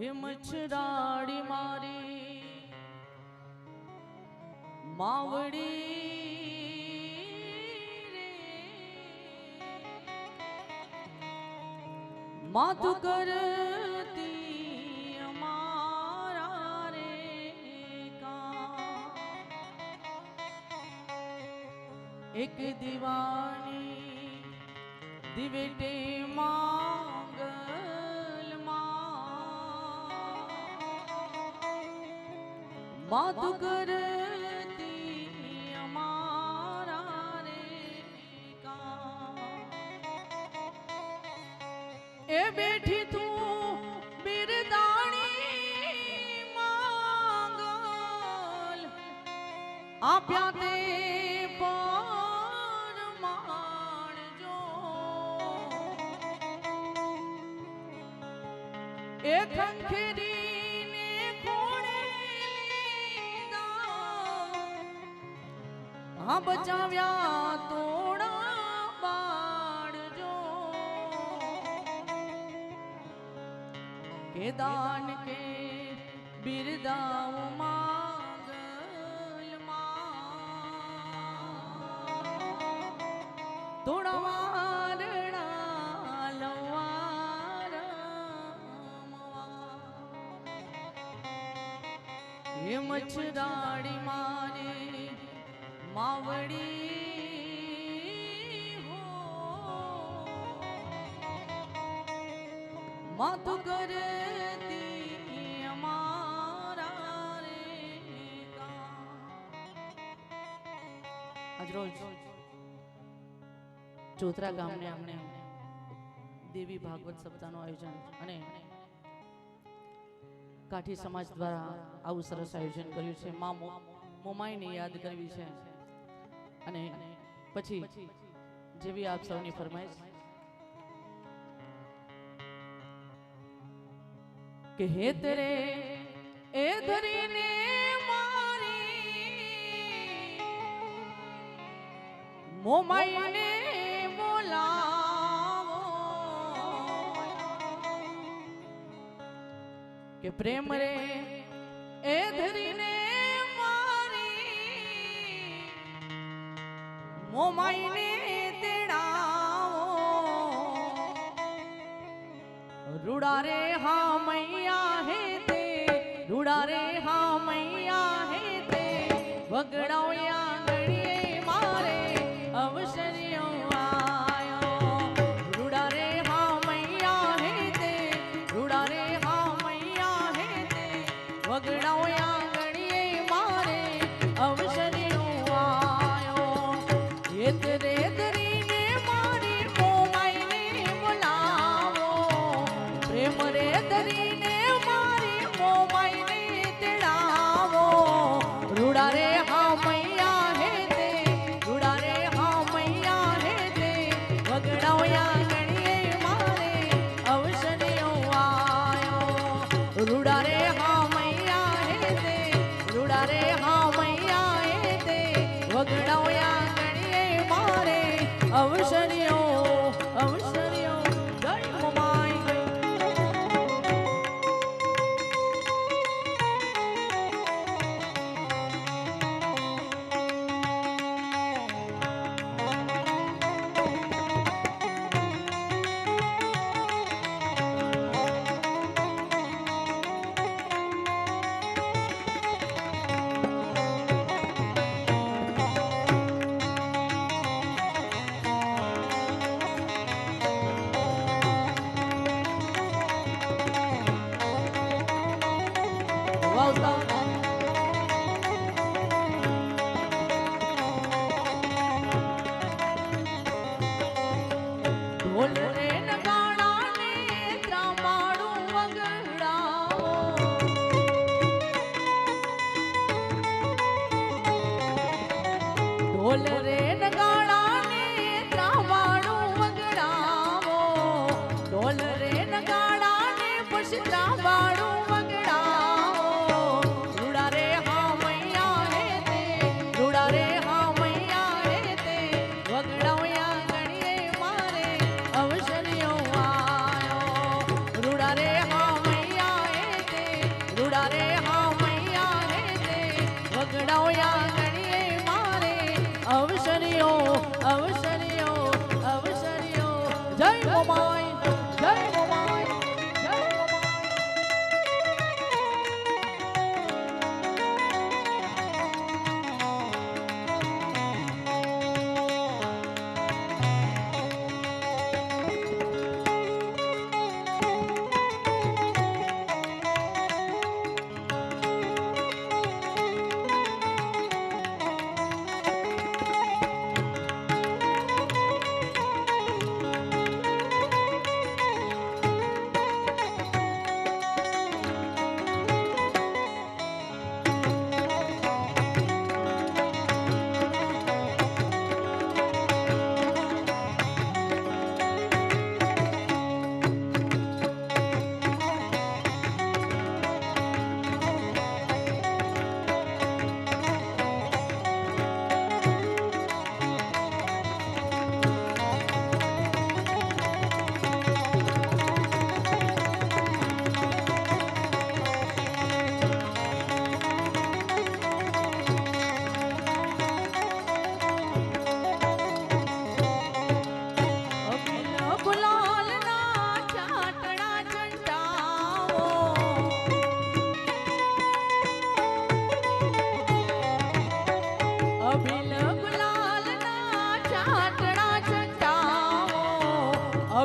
હે મચ્છરાડી મારી માવડી રે. માતું કરતી અમારા રે એક દિવાની દિવેટે માંગલમાં मधुकर ए बैठी तू बिरदानी मांगल आप याते मान जो। खंखेरी બચાવ્યા તોડા બાળજો. કે દાન કે બિરદાવ માંગલમાં. તોડા માવડી હો માતું કરતી અમારા રે આજ રોજ ચોતરા ગામને આંગણે દેવી ભાગવત સપ્તાહનું આયોજન અને કાઠી સમાજ દ્વારા આવું સરસ આયોજન કર્યું છે. મો- મોમાઈને યાદ કરવી છે. અને પછી જેવી આપ સૌની ફરમાઈશ કે હે તરે એ ધરીને મારી મોમાઈને બોલાવો કે પ્રેમ રે મોમાઈને તેડાવો રૂડા રે હા મૈયા હે તે રૂડા રે હા મૈયા હે તે વગડાવ્યા ગળીએ મારે અવસર્યો વગડાવ્યા ગણીએ મારે અવસર્યો અવસર્યો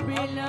Babylon.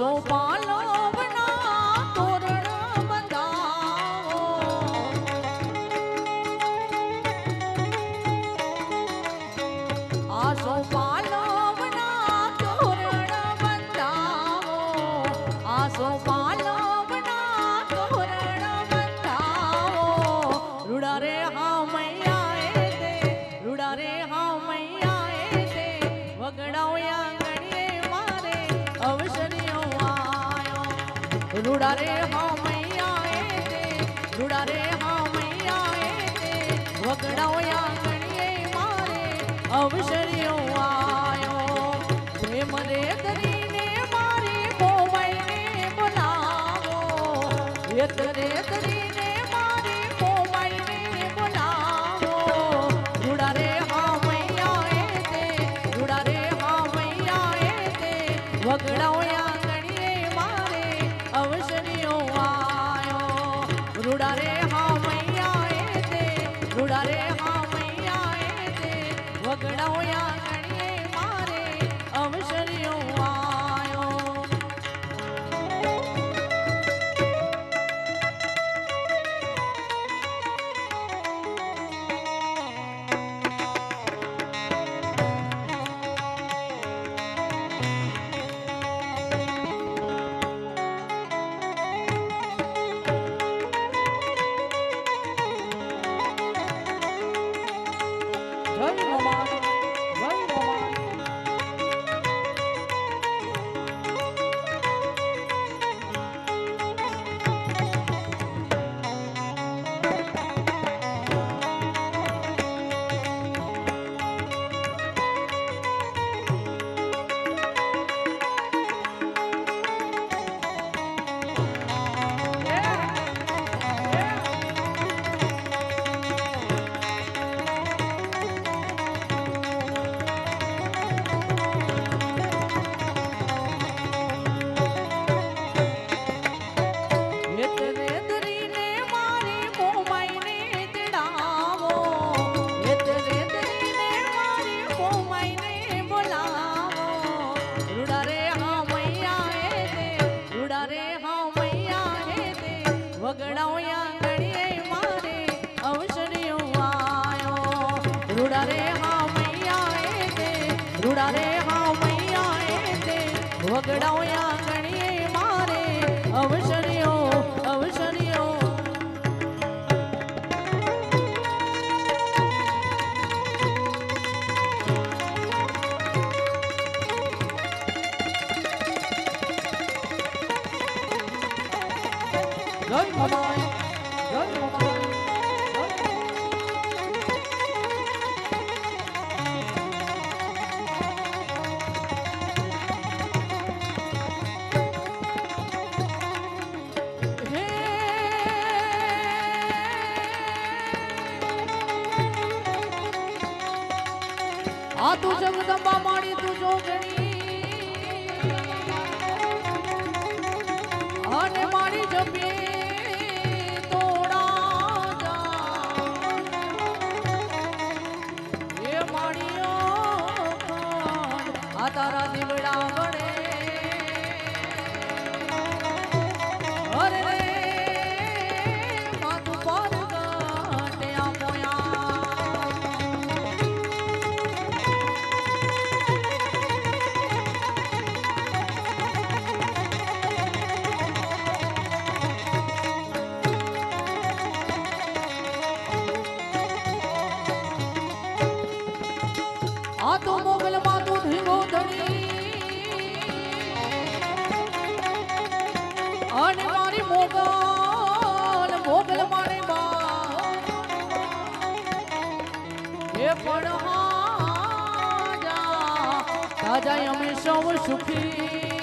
সোপান રે હો મૈયા એ તે રૂડા રે હો મૈયા એ તે. વગડાઓ યા પગડાવ્યા ગણીએ મારે અવસર Udah, 帮忙 પણ હો જા અમે સૌ સુખી.